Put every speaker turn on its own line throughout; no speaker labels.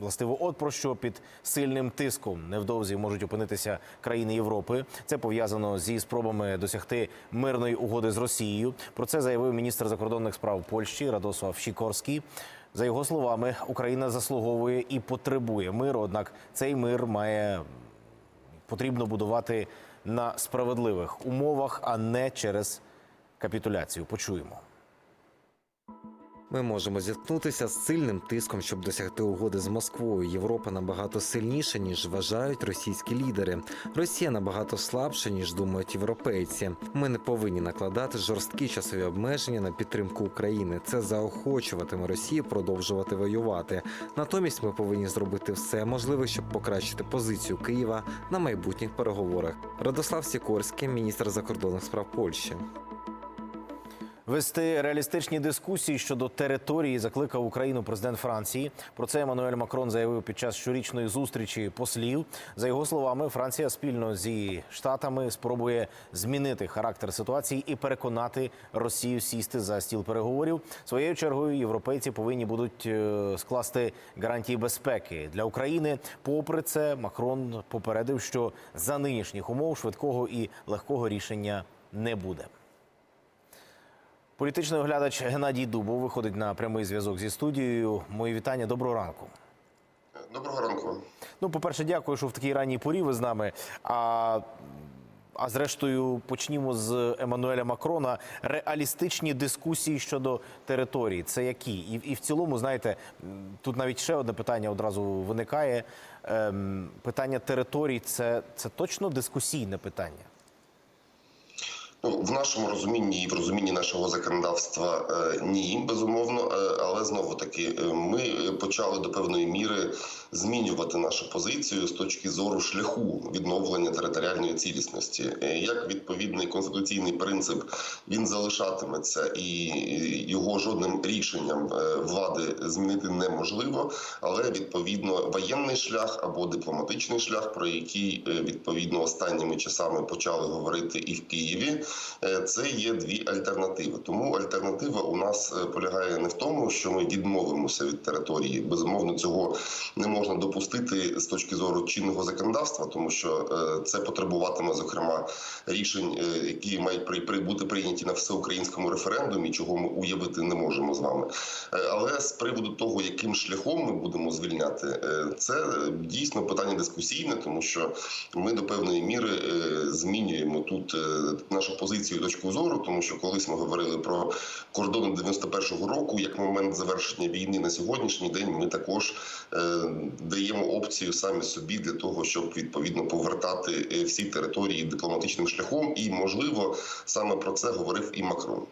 Властиво, от про що під сильним тиском невдовзі можуть опинитися країни Європи. Це пов'язано зі спробами досягти мирної угоди з Росією. Про це заявив міністр закордонних справ Польщі Радослав Шікорський. За його словами, Україна заслуговує і потребує миру. Однак цей мир має потрібно будувати на справедливих умовах, а не через капітуляцію. Почуємо.
Ми можемо зіткнутися з сильним тиском, щоб досягти угоди з Москвою. Європа набагато сильніша, ніж вважають російські лідери. Росія набагато слабша, ніж думають європейці. Ми не повинні накладати жорсткі часові обмеження на підтримку України. Це заохочуватиме Росію продовжувати воювати. Натомість ми повинні зробити все можливе, щоб покращити позицію Києва на майбутніх переговорах. Радослав Сікорський, міністр закордонних справ Польщі.
Вести реалістичні дискусії щодо території закликав Україну президент Франції. Про це Еммануель Макрон заявив під час щорічної зустрічі послів. За його словами, Франція спільно зі штатами спробує змінити характер ситуації і переконати Росію сісти за стіл переговорів. Своєю чергою європейці повинні будуть е, скласти гарантії безпеки для України. Попри це, Макрон попередив, що за нинішніх умов швидкого і легкого рішення не буде. Політичний оглядач Геннадій Дубов виходить на прямий зв'язок зі студією. Мої вітання. Доброго ранку.
Доброго ранку.
Ну, по-перше, дякую, що в такій ранній порі ви з нами. А, а зрештою, почнімо з Еммануеля Макрона. Реалістичні дискусії щодо території. Це які? І, і в цілому, знаєте, тут навіть ще одне питання одразу виникає. Ем, питання територій це, це точно дискусійне питання.
Ну, в нашому розумінні і в розумінні нашого законодавства е, ні, безумовно. Е, але знову таки, е, ми почали до певної міри змінювати нашу позицію з точки зору шляху відновлення територіальної цілісності. Як відповідний конституційний принцип він залишатиметься, і його жодним рішенням влади змінити неможливо. Але відповідно воєнний шлях або дипломатичний шлях, про який відповідно останніми часами почали говорити і в Києві. Е, Це є дві альтернативи. Тому альтернатива у нас е, полягає не в тому, що ми відмовимося від території. Безумовно, цього не можна допустити з точки зору чинного законодавства, тому що е, це потребуватиме зокрема рішень, які мають бути прийняті на всеукраїнському референдумі, чого ми уявити не можемо з вами. Але з приводу того, яким шляхом ми будемо звільняти, це дійсно питання дискусійне, тому що ми до певної міри змінюємо тут нашу позицію точку зору, тому що колись ми говорили про кордони 91-го року, як момент завершення війни на сьогоднішній день, ми також е, даємо опцію самі собі для того, щоб відповідно повертати е, всі території дипломатичним шляхом, і можливо саме про це говорив і Макрон.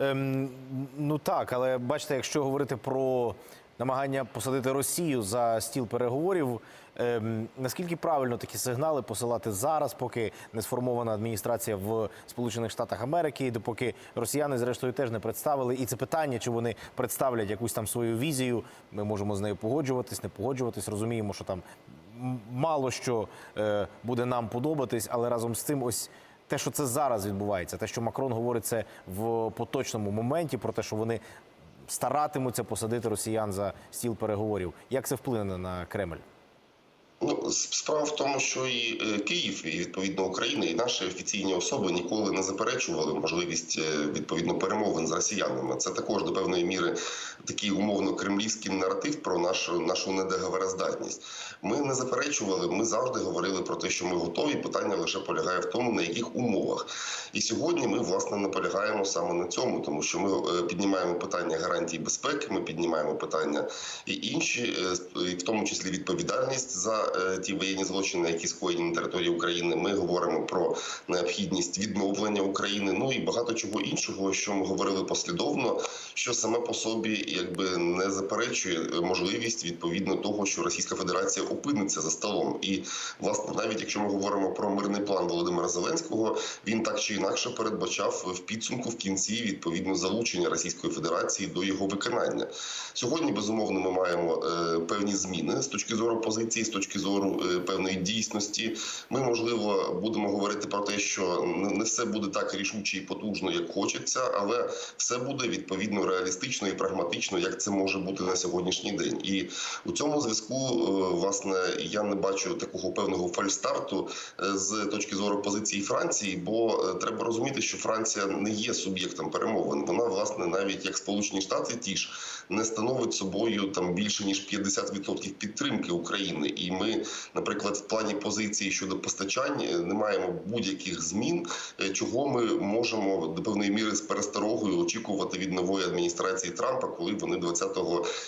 Ем, ну так, але бачите, якщо говорити про намагання посадити Росію за стіл переговорів, ем, наскільки правильно такі сигнали посилати зараз, поки не сформована адміністрація в Сполучених Штатах Америки, і допоки росіяни, зрештою, теж не представили. І це питання, чи вони представлять якусь там свою візію. Ми можемо з нею погоджуватись, не погоджуватись. Розуміємо, що там мало що е, буде нам подобатись, але разом з цим ось. Те, що це зараз відбувається, те, що Макрон говорить це в поточному моменті, про те, що вони старатимуться посадити росіян за стіл переговорів. Як це вплине на Кремль?
Ну, справа в тому, що і е, Київ, і відповідно Україна, і наші офіційні особи ніколи не заперечували можливість е, відповідно перемовин з росіянами. Це також до певної міри такий умовно кремлівський наратив про нашу нашу недоговороздатність. Ми не заперечували. Ми завжди говорили про те, що ми готові. Питання лише полягає в тому, на яких умовах. І сьогодні ми власне наполягаємо саме на цьому, тому що ми е, піднімаємо питання гарантій безпеки. Ми піднімаємо питання і інші, в тому числі відповідальність за ті воєнні злочини, які скоєні на території України. Ми говоримо про необхідність відновлення України. Ну і багато чого іншого, що ми говорили послідовно, що саме по собі якби не заперечує можливість відповідно того, що Російська Федерація опиниться за столом. І власне, навіть якщо ми говоримо про мирний план Володимира Зеленського, він так чи інакше передбачав в підсумку в кінці відповідно залучення Російської Федерації до його виконання. Сьогодні безумовно ми маємо е, певні зміни з точки зору позиції, з точки зору е, певної дійсності. Ми можливо будемо говорити про те, що не все буде так рішуче і потужно, як хочеться, але все буде відповідно реалістично і прагматично, як це може бути на сьогоднішній день. І у цьому зв'язку, е, власне, я не бачу такого певного фальстарту е, з точки зору позиції Франції, бо треба розуміти, що Франція не є суб'єктом перемовин. Вона, власне, навіть як Сполучені Штати, ті ж не становить собою там більше ніж 50% підтримки України. І ми, наприклад, в плані позиції щодо постачань не маємо будь-яких змін, е, чого ми можемо до певної міри з пересторогою очікувати від нової адміністрації Трампа, коли вони 20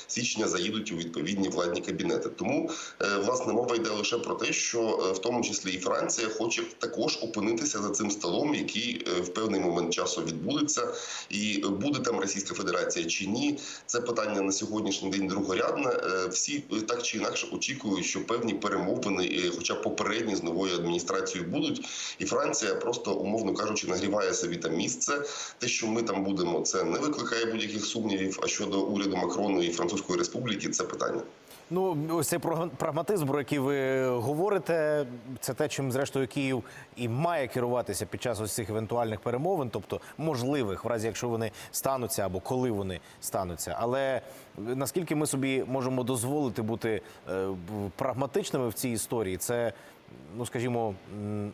січня заїдуть у відповідні владні кабінети. Тому е, власне мова йде лише про те, що е, в тому числі і Франція хоче також опинитися за цим столом, який в певний момент часу відбудеться, і буде там Російська Федерація чи ні. Це питання на сьогоднішній день другорядне. Всі так чи інакше очікують, що певні перемовини, е, хоча попередні з новою адміністрацією будуть, і Франція просто умовно кажучи нагріває собі там місце. Те, що ми там будемо, це не викликає будь-яких сумнівів. А щодо уряду Макрону і Французької Республіки, це питання.
Ну, ось цей праг- прагматизм, про який ви говорите, це те, чим зрештою Київ і має керуватися під час ось цих евентуальних перемовин, тобто можливих, в разі якщо вони стануться або коли вони стануться. Але наскільки ми собі можемо дозволити бути е, прагматичними в цій історії, це. Ну, скажімо,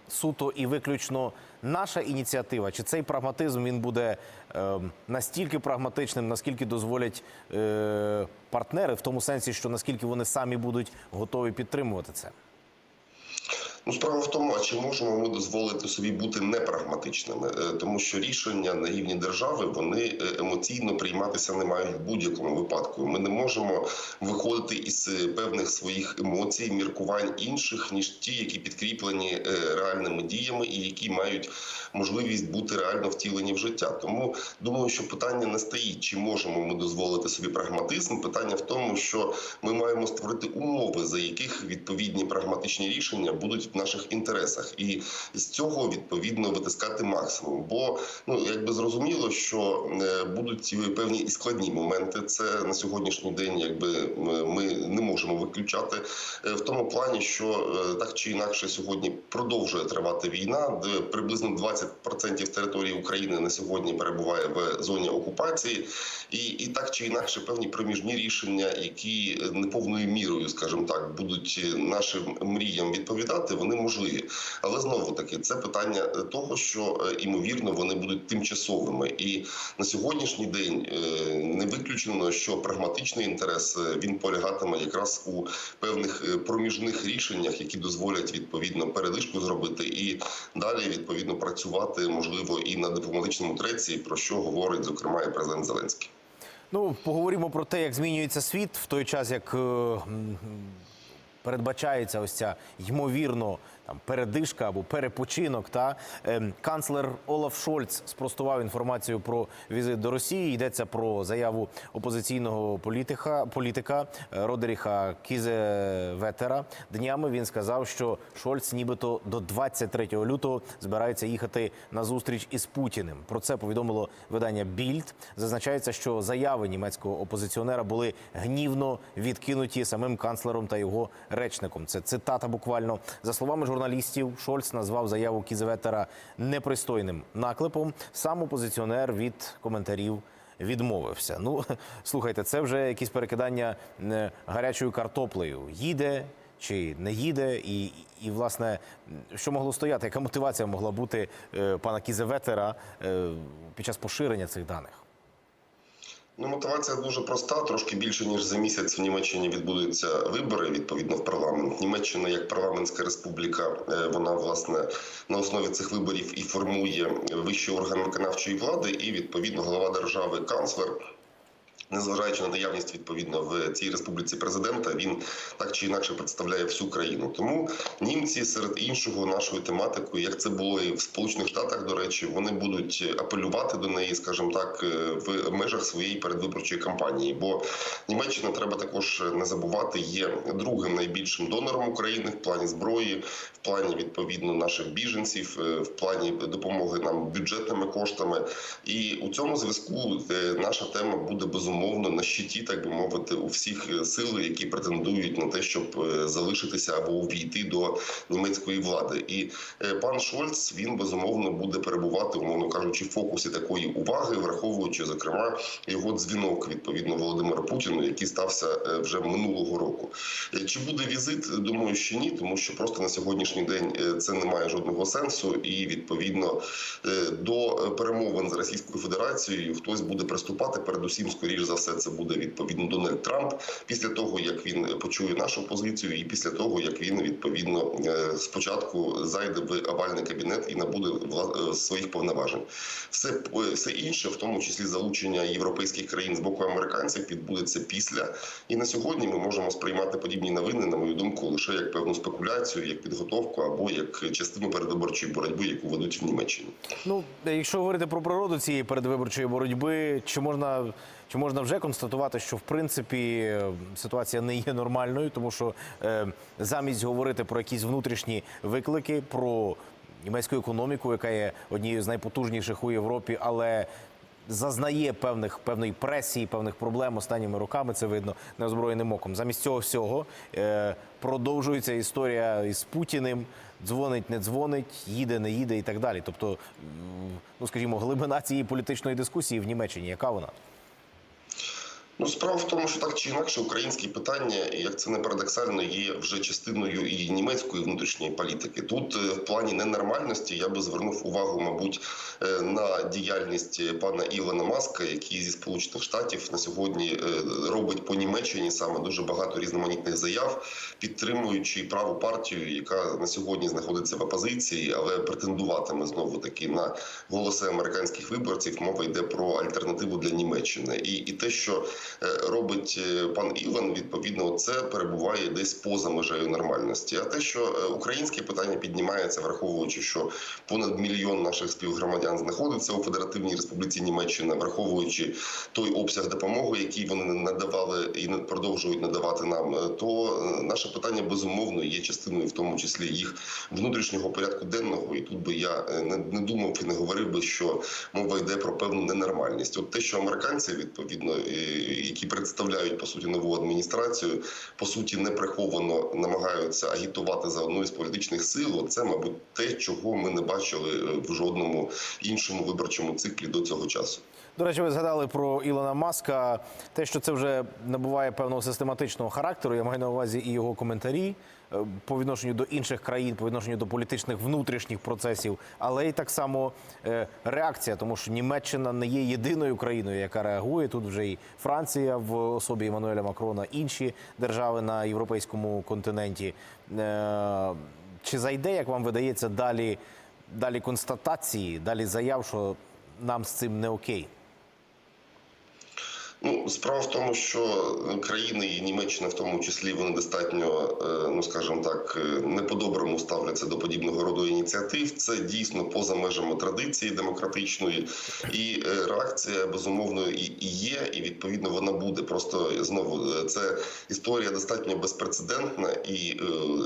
суто і виключно наша ініціатива, чи цей прагматизм він буде е, настільки прагматичним, наскільки дозволять е, партнери, в тому сенсі, що наскільки вони самі будуть готові підтримувати це?
Ну, справа в тому, а чи можемо ми дозволити собі бути непрагматичними, Е, тому що рішення на рівні держави вони е, емоційно прийматися не мають в будь-якому випадку. Ми не можемо виходити із е, певних своїх емоцій, міркувань інших ніж ті, які підкріплені реальними діями і які мають можливість бути реально втілені в життя. Тому думаю, що питання не стоїть, чи можемо ми дозволити собі прагматизм. Питання в тому, що ми маємо створити умови, за яких відповідні прагматичні рішення будуть наших інтересах, і з цього відповідно витискати максимум. Бо ну якби зрозуміло, що е, будуть певні і складні моменти. Це на сьогоднішній день, якби ми не можемо виключати е, в тому плані, що е, так чи інакше сьогодні продовжує тривати війна, де приблизно 20% території України на сьогодні перебуває в зоні окупації, і, і так чи інакше певні проміжні рішення, які е, не повною мірою, скажімо так, будуть нашим мріям відповідати, вони можливі. Але знову таки це питання е, того, що е, імовірно вони будуть тимчасовими. І на сьогоднішній день е, не виключено, що прагматичний інтерес е, він полягатиме якраз у певних е, проміжних рішеннях, які дозволять відповідно передишку зробити, і далі відповідно працювати можливо і на дипломатичному треці, про що говорить зокрема і президент Зеленський.
Ну, поговоримо про те, як змінюється світ в той час, як е, передбачається ось ця ймовірно там передишка або перепочинок. Та Ем, канцлер Олаф Шольц спростував інформацію про візит до Росії. Йдеться про заяву опозиційного політика, політика е, Родеріха Кізеветера. Днями він сказав, що Шольц нібито до 23 лютого збирається їхати на зустріч із Путіним. Про це повідомило видання Більд. Зазначається, що заяви німецького опозиціонера були гнівно відкинуті самим канцлером та його речником. Це цитата буквально за словами журналістів. Шольц назвав заяву Кізеветера непристойним наклепом. Сам опозиціонер від коментарів. Відмовився. Ну слухайте, це вже якісь перекидання е, гарячою картоплею. Їде чи не їде, і, і власне, що могло стояти? Яка мотивація могла бути е, пана Кізеветера е, під час поширення цих даних?
Ну, мотивація дуже проста. Трошки більше ніж за місяць в Німеччині відбудуться вибори відповідно в парламент. Німеччина як парламентська республіка, е, вона власне на основі цих виборів і формує вищий орган виконавчої влади, і відповідно голова держави, канцлер. Незважаючи на наявність відповідно в цій республіці президента, він так чи інакше представляє всю країну. Тому німці серед іншого нашою тематикою, як це було і в Сполучених Штатах, до речі, вони будуть апелювати до неї, скажімо так, в межах своєї передвиборчої кампанії. Бо Німеччина треба також не забувати, є другим найбільшим донором України в плані зброї, в плані відповідно наших біженців, е, в плані допомоги нам бюджетними коштами. І у цьому зв'язку е, наша тема буде безумовно безумовно на щиті, так би мовити, у всіх е, сил, які претендують на те, щоб е, залишитися або увійти до німецької влади. І е, пан Шольц він безумовно буде перебувати, умовно кажучи, в фокусі такої уваги, враховуючи зокрема його дзвінок відповідно Володимиру Путіну, який стався вже минулого року. Чи буде візит? Думаю, що ні, тому що просто на сьогоднішній день це не має жодного сенсу, і відповідно до перемовин з Російською Федерацією хтось буде приступати. Передусім, скоріш за все, це буде відповідно Дональд Трамп після того, як він почує нашу позицію, і після того як він відповідно е, спочатку зайде в овальний кабінет і набуде е, своїх повноважень. Все все інше, в тому числі залучення європейських країн з боку американців, відбудеться після. І на сьогодні ми можемо сприймати подібні новини, на мою думку, лише як певну спекуляцію, як підготовку або як частину передвиборчої боротьби, яку ведуть в Німеччині.
Ну, якщо говорити про природу цієї передвиборчої боротьби, чи можна, чи можна вже констатувати, що в принципі ситуація не є нормальною, тому що е, замість говорити про якісь внутрішні виклики, про німецьку економіку, яка є однією з найпотужніших у Європі, але зазнає певних певної пресії, певних проблем останніми роками. Це видно неозброєним оком. Замість цього всього е, продовжується історія із Путіним. Дзвонить, не дзвонить, їде, не їде і так далі. Тобто, ну скажімо, глибина цієї політичної дискусії в Німеччині, яка вона?
Ну, справа в тому, що так чи інакше українські питання, як це не парадоксально, є вже частиною і німецької внутрішньої політики. Тут е, в плані ненормальності я би звернув увагу, мабуть, е, на діяльність пана Ілона Маска, який зі сполучених штатів на сьогодні е, робить по Німеччині саме дуже багато різноманітних заяв, підтримуючи праву партію, яка на сьогодні знаходиться в опозиції, але претендуватиме знову таки на голоси американських виборців. Мова йде про альтернативу для Німеччини, і, і те, що робить е, пан Іван, відповідно, це перебуває десь поза межею нормальності. А те, що е, українське питання піднімається, враховуючи, що понад мільйон наших співгромадян знаходиться у Федеративній Республіці Німеччина, враховуючи той обсяг допомоги, який вони надавали і продовжують надавати нам, е, то е, наше питання безумовно є частиною, в тому числі їх внутрішнього порядку денного. І тут би я е, не, думав і не говорив би, що мова йде про певну ненормальність. От те, що американці відповідно, е, які представляють по суті нову адміністрацію, по суті, не приховано намагаються агітувати за одну із політичних сил. Це, мабуть, те, чого ми не бачили е, в жодному іншому виборчому циклі до цього часу.
До речі, ви згадали про Ілона Маска. Те, що це вже набуває певного систематичного характеру, я маю на увазі і його коментарі е, по відношенню до інших країн, по відношенню до політичних внутрішніх процесів, але й так само е, реакція, тому що Німеччина не є єдиною країною, яка реагує. Тут вже і Франція в особі Еммануеля Макрона, інші держави на європейському континенті. Е, Чи зайде, як вам видається, далі, далі констатації, далі заяв, що нам з цим не окей?
Ну, справа в тому, що країни і Німеччина, в тому числі, вони достатньо, е, ну скажімо так, е, не по-доброму ставляться до подібного роду ініціатив. Це дійсно поза межами традиції демократичної, і е, реакція безумовно і є, і відповідно вона буде. Просто знову це історія достатньо безпрецедентна, і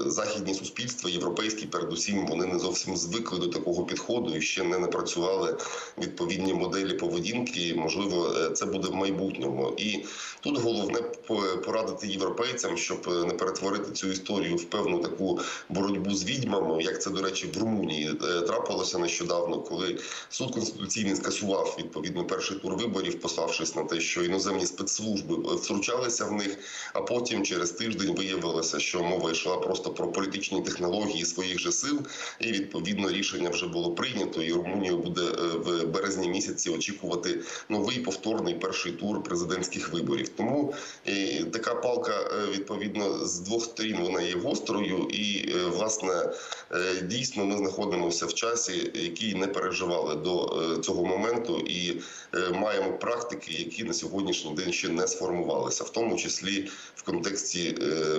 західні суспільства, європейські, передусім, вони не зовсім звикли до такого підходу і ще не напрацювали відповідні моделі поведінки. Можливо, це буде в майбутньому. І тут головне по- порадити європейцям, щоб е, не перетворити цю історію в певну таку боротьбу з відьмами, як це до речі в Румунії е, трапилося нещодавно, коли суд конституційний скасував відповідно перший тур виборів, пославшись на те, що іноземні спецслужби е, втручалися в них. А потім через тиждень виявилося, що мова йшла просто про політичні технології своїх же сил, і відповідно рішення вже було прийнято. І Румунію буде в березні місяці очікувати новий повторний перший тур президентських виборів. Тому е, така палка е, відповідно з двох сторін вона є гострою, і е, власне дійсно ми знаходимося в часі, який не переживали до цього моменту, і маємо практики, які на сьогоднішній день ще не сформувалися, в тому числі в контексті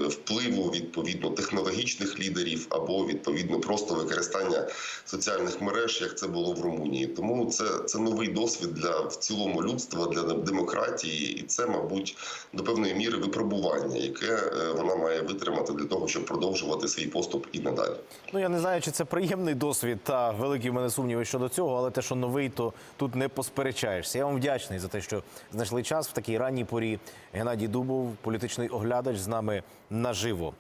впливу відповідно технологічних лідерів або відповідно просто використання соціальних мереж, як це було в Румунії. Тому це, це новий досвід для в цілому людства, для демократії. Демократії, і це, мабуть, до певної міри випробування, яке е, вона має витримати для того, щоб продовжувати свій поступ і надалі.
Ну я не знаю, чи це приємний досвід та великі в мене сумніви щодо цього, але те, що новий, то тут не посперечаєшся. Я вам вдячний за те, що знайшли час в такій ранній порі. Геннадій Дубов, політичний оглядач, з нами наживо.